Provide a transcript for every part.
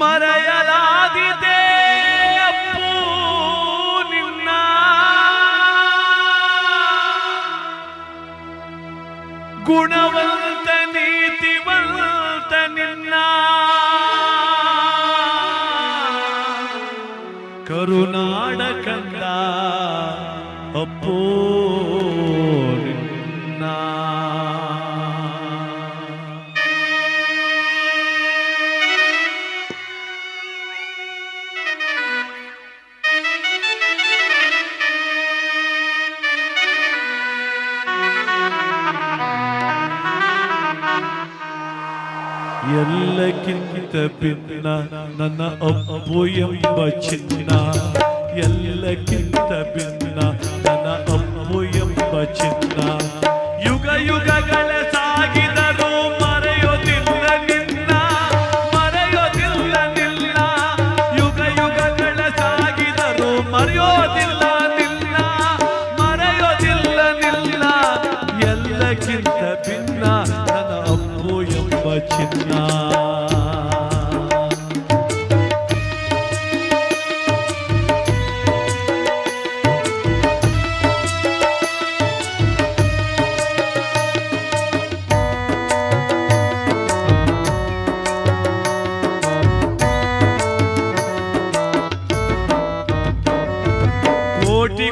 ಮರೆಯಲಾದಿದೆ ನಿನ್ನ ಗುಣವಂತ ನೀತಿವಂತ ನಿನ್ನ ಕರುನಾಡ ಕಂದ ಅಪ್ಪೋ ಎಲ್ಲಕ್ಕಿಂತ ಭಿನ್ನ ನನ್ನ ಅಪ್ಪು ಎಂಬ ಚಿನ್ನ ಎಲ್ಲಕ್ಕಿಂತ ಭಿನ್ನ ನನ್ನ ಅಪ್ಪು ಎಂಬ ಚಿನ್ನ ಯುಗ ಯುಗಗಳ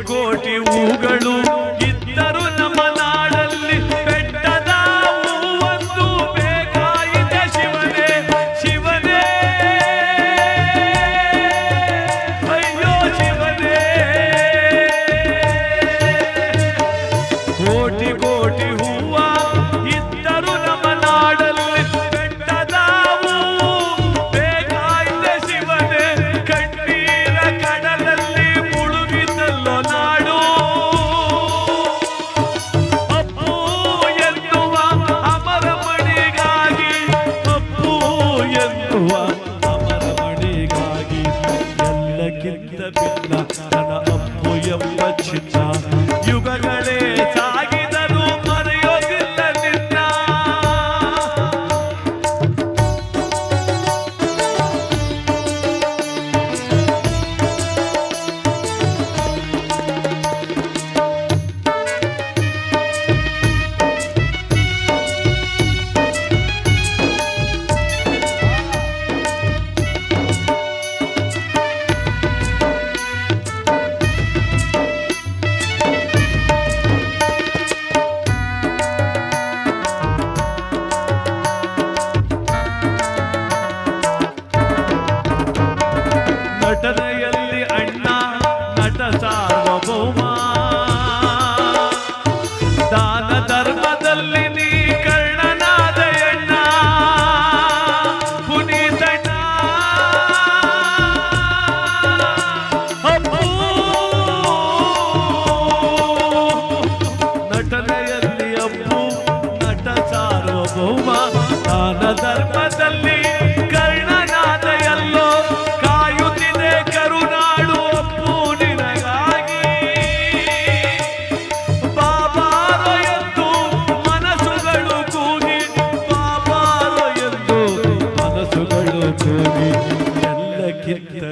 কোটি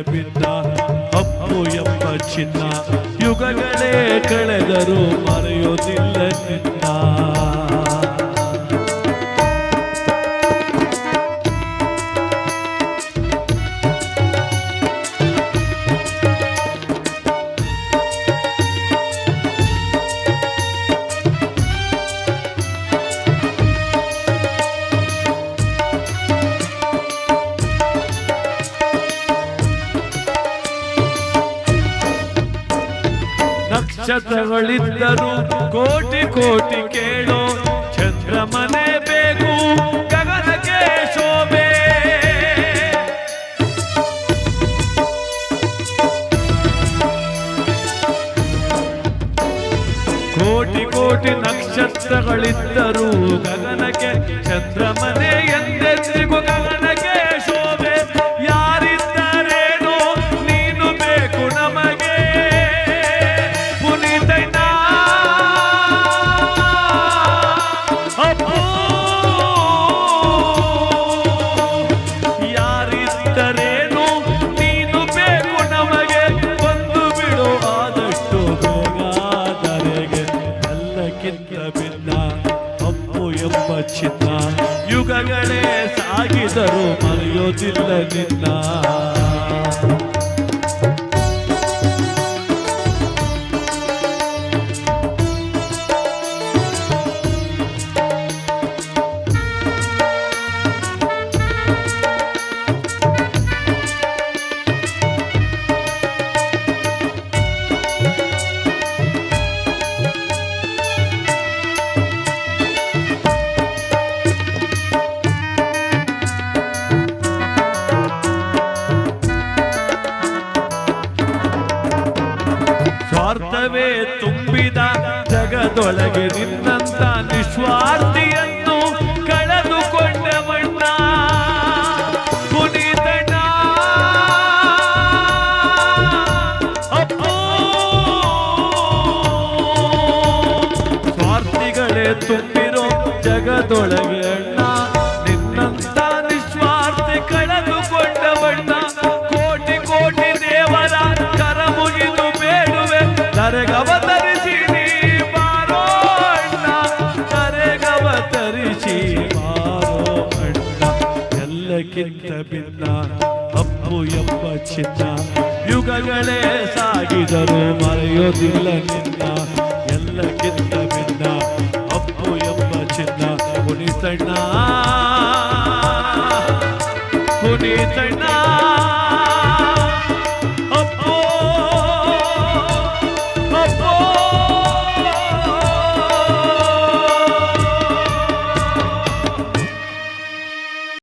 been ಶತಗಳಿದ್ದರು ಕೋಟಿ ಕೋಟಿ ಕೇಳೋ ಚಂದ್ರಮನೆ ಬೇಕು ಗಗನಕ್ಕೆ ಶೋಭೆ ಕೋಟಿ ಕೋಟಿ ನಕ್ಷತ್ರಗಳಿದ್ದರು ಗಗನಕ್ಕೆ ಚಂದ್ರಮನೆ ಯುಗಗಳೇ ಸಾಗಿದರು ಮರೆಯೋದಿಲ್ಲ ನಿನ್ನ. ಜಗದೊಳಗೆ ನಿನ್ನಂತ ನಿಸ್ವಾರ್ಥಿಯನ್ನು ಕಳೆದುಕೊಂಡವಣ್ಣ. ಪುನೀತಣ್ಣ. ಸ್ವಾರ್ಥಿಗಳೇ ತುಂಬಿರೋ ಜಗದೊಳಗೆ ಅಣ್ಣ. ನಿನ್ನಂತ ನಿಸ್ವಾರ್ಥಿ ಕಳೆದುಕೊಂಡವಣ್ಣ. ಕೋಟಿ ಕೋಟಿ ದೇವರ ಕರ ಮುಗಿದು ಬೇಡುವೆ. ಕರೆಗವತರಿಸಿ ಭಿನ್ನ ಅಪ್ಪು ಎಂಬ ಚಿನ್ನ, ಯುಗಗಳೇ ಸಾಗಿದರು ಮರೆಯೋದಿಲ್ಲ ನಿನ್ನ, ಎಲ್ಲಕ್ಕಿಂತ ಭಿನ್ನ, ಅಪ್ಪು ಎಂಬ ಚಿನ್ನ ಪುನೀತಣ್ಣ ಪುನೀತಣ್ಣ